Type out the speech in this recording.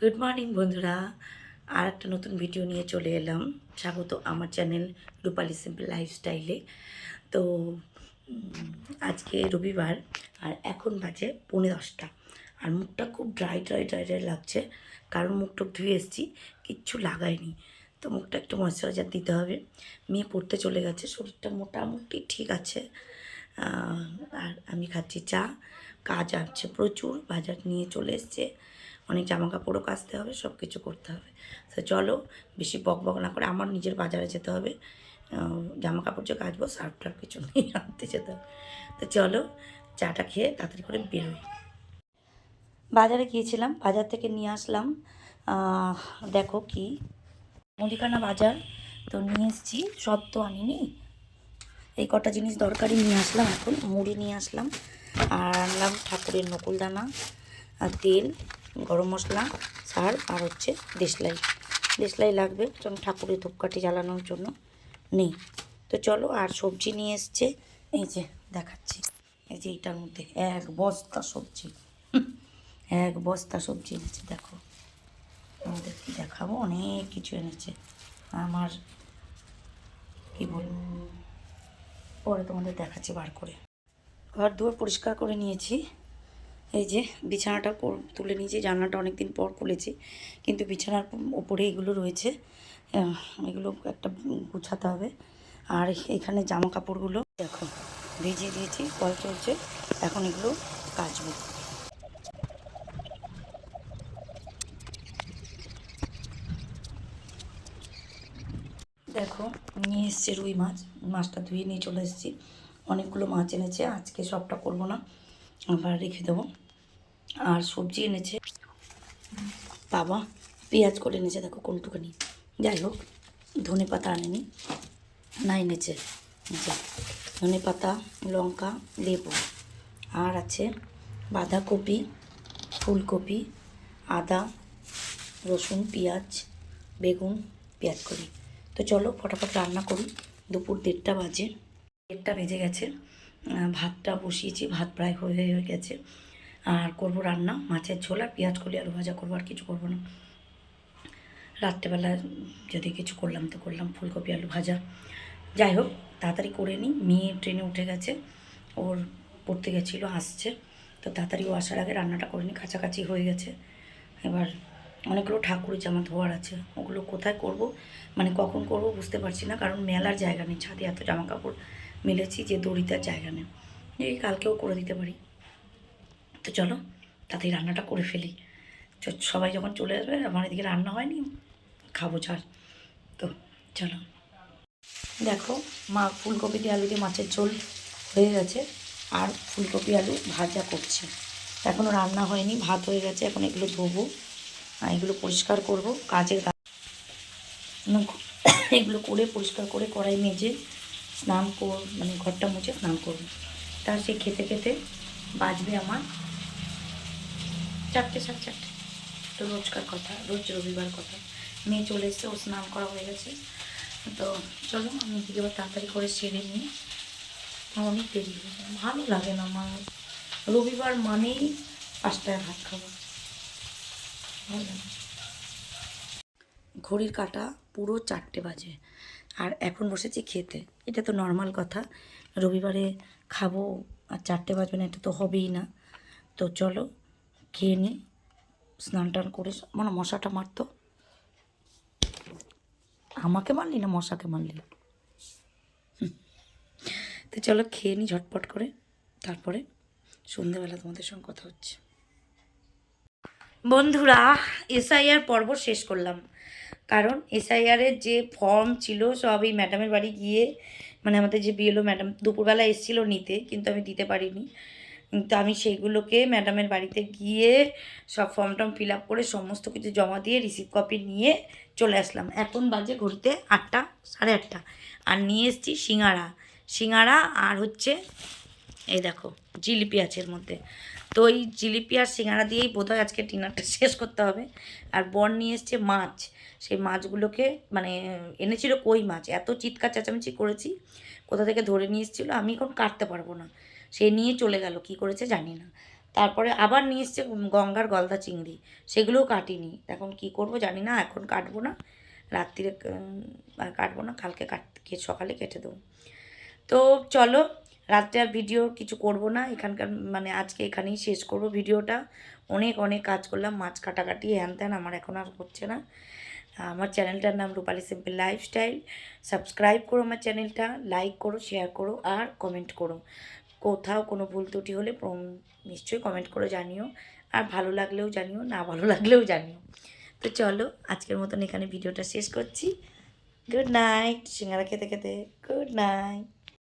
Good morning বন্ধুরা। আর একটা নতুন ভিডিও নিয়ে চলে এলাম। স্বাগত আমার চ্যানেল রূপালি সিম্পল লাইফস্টাইলে তো আজকে রবিবার, আর এখন বাজে পৌনে দশটা। আর মুখটা খুব ড্রাই ড্রাই ড্রাই ড্রাই লাগছে। কারণ মুখটুক ধুয়ে এসেছি, কিচ্ছু লাগায়নি তো মুখটা একটু ময়শ্চারাইজার দিতে হবে। মেয়ে পড়তে চলে গেছে, শরীরটা মোটামুটি ঠিক আছে। আর আমি খাচ্ছি চা। কাজ আছে প্রচুর, বাজার নিয়ে চলে এসছে। অনেক জামা কাপড়ও কাচতে হবে সব কিছু করতে হবে। তো চলো, বেশি বক বক না করে আমার নিজের বাজারে যেতে হবে। জামা কাপড় যে কাচবো সার্ফটার কিছু নিয়ে আনতে যেতে হবে। তো চলো, চাটা খেয়ে তাড়াতাড়ি করে বেরোই। বাজারে গিয়েছিলাম, বাজার থেকে নিয়ে আসলাম। দেখো কি, মুদিখানা বাজার। তো নিয়ে এসেছি, সব তো আনিনি। এই কটা জিনিস দরকারি নিয়ে আসলাম এখন, মুড়ি নিয়ে আসলাম। আর আনলাম ঠাকুরের নকুলদানা, আর তেল। গরম মশলা, সার আর হচ্ছে দেশলাই। দেশলাই লাগবে, কারণ ঠাকুরের ধূপকাঠি জ্বালানোর জন্য নেই। তো চলো আর সবজি নিয়ে এসছে, এই যে দেখাচ্ছি। এই যে এইটার মধ্যে এক বস্তা সবজি। এক বস্তা সবজি এনেছে, দেখো। আমাদের কি দেখাবো, অনেক কিছু এনেছে। আমার, কি বলব? পরে তোমাদের দেখাচ্ছি বার করে। ঘর দুয়ার পরিষ্কার করে নিয়েছি। এই যে বিছানাটা তুলে নিয়েছি, জানলাটা অনেক দিন পর খুলেছি। কিন্তু বিছানার ওপরে এগুলো রয়েছে। এগুলো একটা গুছাতে হবে। আর এখানে জামা কাপড়গুলো দেখো, ভিজিয়ে দিয়েছি কল চলছে। এখন এগুলো কাচবো। দেখো, নিয়ে এসছে রুই মাছ। মাছটা ধুয়ে নিয়ে চলে এসেছি। অনেকগুলো মাছ এনেছে, আজকে সবটা করব না। আবার রেখে দেবো। আর সবজি এনেছে। বাবা, পেঁয়াজ করে এনেছে, দেখো কোনটুখানি। যাই হোক, ধনে পাতা আনেনি। না, এনেছে। ধনে পাতা, লঙ্কা, লেবু। আর আছে বাঁধাকপি, ফুলকপি, আদা, রসুন, পেঁয়াজ, বেগুন পেঁয়াজ করি তো চলো, ফটাফট রান্না করি। দুপুর দেড়টা বাজে। দেড়টা বেজে গেছে। ভাতটা বসিয়েছি। ভাত প্রায় হয়ে হয়ে গেছে। আর করব রান্না, মাছের ঝোল আর পেঁয়াজ কলি, আলু ভাজা করব, আর কিছু করব না। রাত্রেবেলা যদি কিছু করলাম তো করলাম, ফুলকপি, আলু ভাজা। যাই হোক, তাড়াতাড়ি করে নিই। মেয়ে ট্রেনে উঠে গেছে, ওর পড়তে গেছিল, আসছে। তো তাড়াতাড়ি ও আসার আগে রান্নাটা করে নিই, কাছাকাছি হয়ে গেছে। এবার অনেকগুলো ঠাকুরের জামা ধোয়ার আছে। ওগুলো কোথায় করব মানে কখন করব বুঝতে পারছি না, কারণ মেলার জায়গা নেই, ছাদে এত জামা কাপড় মেলেছি যে দড়িতার জায়গা নেই। এই কালকেও করে দিতে পারি। তো চলো, তাতেই রান্নাটা করে ফেলি। সবাই যখন চলে আসবে, আমার এদিকে রান্না হয়নি, খাব ছাড় তো চলো। দেখো, মা ফুলকপি দিয়ে আলু দিয়ে মাছের ঝোল হয়ে গেছে, আর ফুলকপি আলু ভাজা করছে। এখনও রান্না হয়নি, ভাত হয়ে গেছে, এখন এগুলো ধোবো। এগুলো পরিষ্কার করব, কাজের কাজ এগুলো করে পরিষ্কার করে কড়াই মেজে স্নান কর মানে ঘরটা মুছে স্নান করব। তার সে খেতে খেতে বাজবে আমার চারটে সাড়ে চারটে। তো রোজকার কথা, রোজ রবিবার কথা। মেয়ে চলে এসছে ও স্নান করা হয়ে গেছে। তো চলো, আমি দিকে এবার তাড়াতাড়ি করে সেরে নিই। অনেক দেরি হয়ে যায় ভালো লাগে না আমার রবিবার মানেই পাঁচটায় ভাত খাব ভালো লাগে ঘড়ির কাটা পুরো চারটে বাজে। আর এখন বসেছি খেতে। এটা তো নর্মাল কথা। রবিবারে খাব, আর চারটে বাজবে না, এটা তো হবেই না। তো চলো খেয়ে নিই স্নান টান করে মানে মশাটা মারতো। আমাকে মারলি না মশাকে মারলি? তো চলো খেয়ে নিই ঝটপট করে, তারপরে সন্ধেবেলা তোমাদের সঙ্গে কথা হচ্ছে। বন্ধুরা, এসআইআর পর্ব শেষ করলাম। কারণ এসআইআরের যে ফর্ম ছিল, সব এই ম্যাডামের বাড়ি গিয়ে মানে আমাদের যে বিএলও ম্যাডাম দুপুরবেলা এসেছিল নিতে, কিন্তু আমি দিতে পারিনি। কিন্তু আমি সেইগুলোকে ম্যাডামের বাড়িতে গিয়ে সব ফর্ম টর্ম ফিল আপ করে সমস্ত কিছু জমা দিয়ে রিসিভ কপি নিয়ে চলে আসলাম। এখন বাজে ঘড়িতে আটটা, সাড়ে আটটা। আর নিয়ে এসেছি সিঙ্গারা। সিঙ্গারা আর হচ্ছে এই দেখো, জিলিপি আছে মধ্যে। তো এই জিলিপি আর সিঙ্গারা দিয়েই বোধহয় আজকে ডিনারটা শেষ করতে হবে। আর বর নিয়ে এসছে মাছ। সেই মাছগুলোকে মানে এনেছিল কই মাছ? এত চিৎকার চেঁচামেচি করেছি। কোথা থেকে ধরে নিয়ে এসেছিল আমি এখন কাটতে পারব না। সে নিয়ে চলে গেল, কি করেছে জানি না। তারপরে আবার নিয়ে এসছে গঙ্গার গলদা চিংড়ি, সেগুলোও কাটিনি। এখন কি করব জানি না, এখন কাটবো না, রাত্রিরে কাটবো না, কালকে কাট সকালে কেটে দেবো। তো চলো, রাত্রে আর ভিডিও কিছু করব না, এখানকার মানে আজকে এখানেই শেষ করব ভিডিওটা। অনেক অনেক কাজ করলাম, মাছ কাটাকাটি, হ্যান ত্যান আমার এখন আর হচ্ছে না। আমার চ্যানেলটার নাম রূপালি সিম্পল লাইফস্টাইল। সাবস্ক্রাইব করো আমার চ্যানেলটা, লাইক করো, শেয়ার করো, আর কমেন্ট করো। কোথাও কোনো ভুল ত্রুটি হলে নিশ্চয়ই কমেন্ট করে জানিও। আর ভালো লাগলেও জানিও, না ভালো লাগলেও জানিও। তো চলো, আজকের মতন এখানে ভিডিওটা শেষ করছি। গুড নাইট সিঙ্গারা খেতে খেতে। Good night